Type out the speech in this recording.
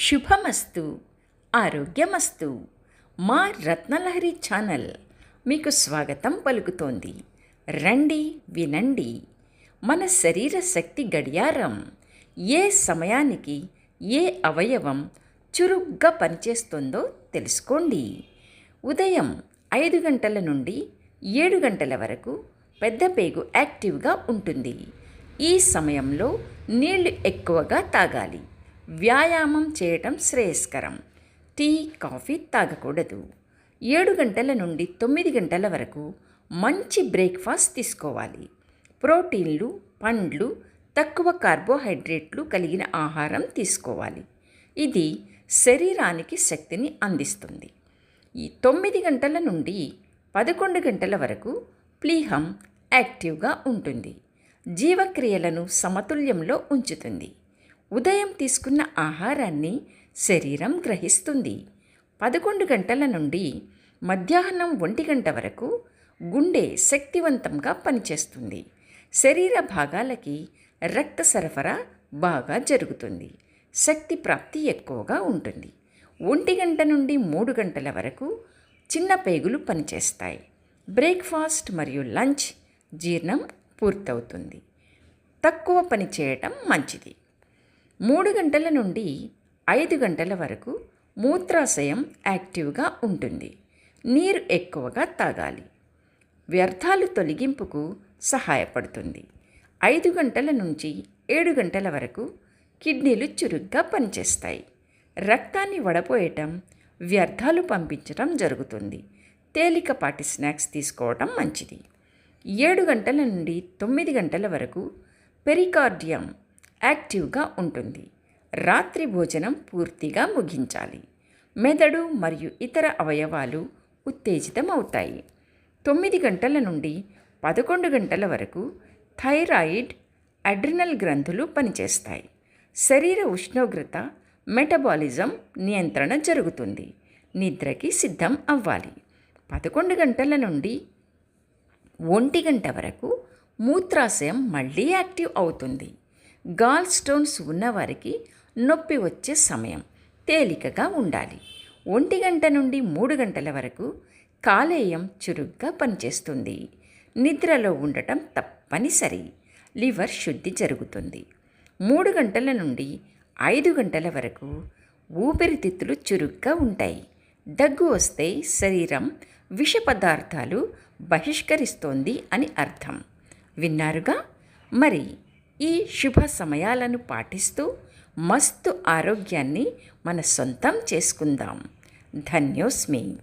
శుభమస్తు ఆరోగ్యమస్తు. మా రత్నలహరి ఛానల్ మీకు స్వాగతం పలుకుతోంది. రండి వినండి. మన శరీర శక్తి గడియారం ఏ సమయానికి ఏ అవయవం చురుగ్గా పనిచేస్తుందో తెలుసుకోండి. ఉదయం ఐదు గంటల నుండి ఏడు గంటల వరకు పెద్ద పేగు యాక్టివ్గా ఉంటుంది. ఈ సమయంలో నీళ్ళు ఎక్కువగా తాగాలి. వ్యాయామం చేయటం శ్రేయస్కరం. టీ కాఫీ తాగకూడదు. ఏడు గంటల నుండి తొమ్మిది గంటల వరకు మంచి బ్రేక్ఫాస్ట్ తీసుకోవాలి. ప్రోటీన్లు పండ్లు తక్కువ కార్బోహైడ్రేట్లు కలిగిన ఆహారం తీసుకోవాలి. ఇది శరీరానికి శక్తిని అందిస్తుంది. ఈ తొమ్మిది గంటల నుండి పదకొండు గంటల వరకు ప్లీహం యాక్టివ్గా ఉంటుంది. జీవక్రియలను సమతుల్యంలో ఉంచుతుంది. ఉదయం తీసుకున్న ఆహారాన్ని శరీరం గ్రహిస్తుంది. పదకొండు గంటల నుండి మధ్యాహ్నం ఒంటి గంట వరకు గుండె శక్తివంతంగా పనిచేస్తుంది. శరీర భాగాలకి రక్త సరఫరా బాగా జరుగుతుంది. శక్తి ప్రాప్తి ఎక్కువగా ఉంటుంది. ఒంటి గంట నుండి మూడు గంటల వరకు చిన్న పేగులు పనిచేస్తాయి. బ్రేక్ఫాస్ట్ మరియు లంచ్ జీర్ణం పూర్తవుతుంది. తక్కువ పని చేయటం మంచిది. మూడు గంటల నుండి ఐదు గంటల వరకు మూత్రాశయం యాక్టివ్గా ఉంటుంది. నీరు ఎక్కువగా తాగాలి. వ్యర్థాలు తొలగింపుకు సహాయపడుతుంది. ఐదు గంటల నుంచి ఏడు గంటల వరకు కిడ్నీలు చురుగ్గా పనిచేస్తాయి. రక్తాన్ని వడపోయటం వ్యర్థాలు పంపించటం జరుగుతుంది. తేలికపాటి స్నాక్స్ తీసుకోవటం మంచిది. ఏడు గంటల నుండి తొమ్మిది గంటల వరకు పెరికార్డియం యాక్టివ్గా ఉంటుంది. రాత్రి భోజనం పూర్తిగా ముగించాలి. మెదడు మరియు ఇతర అవయవాలు ఉత్తేజితమవుతాయి. తొమ్మిది గంటల నుండి పదకొండు గంటల వరకు థైరాయిడ్ అడ్రినల్ గ్రంథులు పనిచేస్తాయి. శరీర ఉష్ణోగ్రత మెటబాలిజం నియంత్రణ జరుగుతుంది. నిద్రకి సిద్ధం అవ్వాలి. పదకొండు గంటల నుండి ఒంటి గంట వరకు మూత్రాశయం మళ్ళీ యాక్టివ్ అవుతుంది. గాల్ స్టోన్స్ ఉన్నవారికి నొప్పి వచ్చే సమయం తేలికగా ఉండాలి. ఒంటి గంట నుండి మూడు గంటల వరకు కాలేయం చురుగ్గా పనిచేస్తుంది. నిద్రలో ఉండటం తప్పనిసరి. లివర్ శుద్ధి జరుగుతుంది. మూడు గంటల నుండి ఐదు గంటల వరకు ఊపిరితిత్తులు చురుగ్గా ఉంటాయి. దగ్గు వస్తే శరీరం విష పదార్థాలు బహిష్కరిస్తోంది అని అర్థం. విన్నారుగా? మరి ఈ శుభ సమయాలను పాటిస్తూ మస్తు ఆరోగ్యాన్ని మన సొంతం చేసుకుందాం. ధన్యోస్మి.